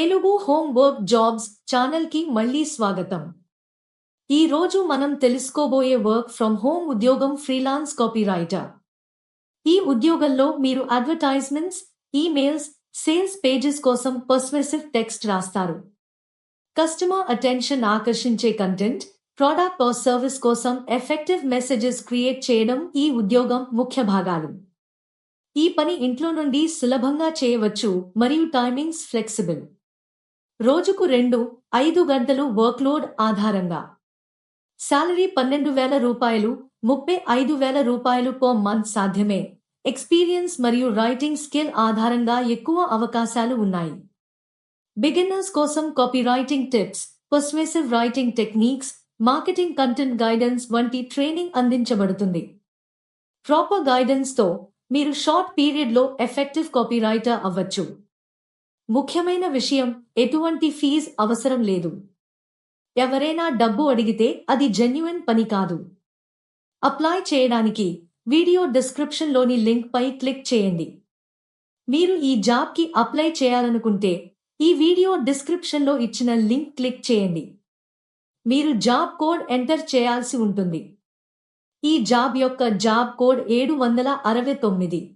Telugu home work jobs ఛానల్కి మళ్ళీ స్వాగతం. ఈ రోజు మనం తెలుసుకోబోయే వర్క్ ఫ్రమ్ హోమ్ ఉద్యోగం ఫ్రీలాన్స్ కాపీరైటర్. ఈ ఉద్యోగంలో మీరు అడ్వర్టైజ్మెంట్స్ ఈమెయిల్స్ సేల్స్ పేజెస్ కోసం పర్స్వెసివ్ టెక్స్ట్ రాస్తారు. కస్టమర్ అటెన్షన్ ఆకర్షించే కంటెంట్ ప్రోడక్ట్ ఆర్ సర్వీస్ కోసం ఎఫెక్టివ్ మెసేజెస్ క్రియేట్ చేయడం ఈ ఉద్యోగం ముఖ్య భాగాలు. ఈ పని ఇంట్లో నుండి సులభంగా చేయవచ్చు మరియు టైమింగ్స్ ఫ్లెక్సిబుల్. రోజుకు రెండు ఐదు గంటలు వర్క్లోడ్ ఆధారంగా. శాలరీ పన్నెండు వేల రూపాయలు ముప్పై ఐదు వేల రూపాయలు పర్ మంత్ సాధ్యమే. ఎక్స్పీరియన్స్ మరియు రైటింగ్ స్కిల్ ఆధారంగా ఎక్కువ అవకాశాలు ఉన్నాయి. బిగినర్స్ కోసం copy writing tips persuasive writing techniques marketing content guidance వంటి ట్రైనింగ్ అందించబడుతుంది. ప్రాపర్ గైడెన్స్తో మీరు షార్ట్ పీరియడ్లో ఎఫెక్టివ్ కాపీ రైటర్ అవ్వచ్చు. ముఖ్యమైన విషయం ఎటువంటి ఫీజ్ అవసరం లేదు. ఎవరైనా డబ్బు అడిగితే అది జెన్యున్ పని కాదు. అప్లై చేయడానికి వీడియో డిస్క్రిప్షన్లోని లింక్పై క్లిక్ చేయండి. మీరు ఈ జాబ్కి అప్లై చేయాలనుకుంటే ఈ వీడియో డిస్క్రిప్షన్లో ఇచ్చిన లింక్ క్లిక్ చేయండి. మీరు జాబ్ కోడ్ ఎంటర్ చేయాల్సి ఉంటుంది. ఈ జాబ్ యొక్క జాబ్ కోడ్ ఏడు వందల అరవై తొమ్మిది.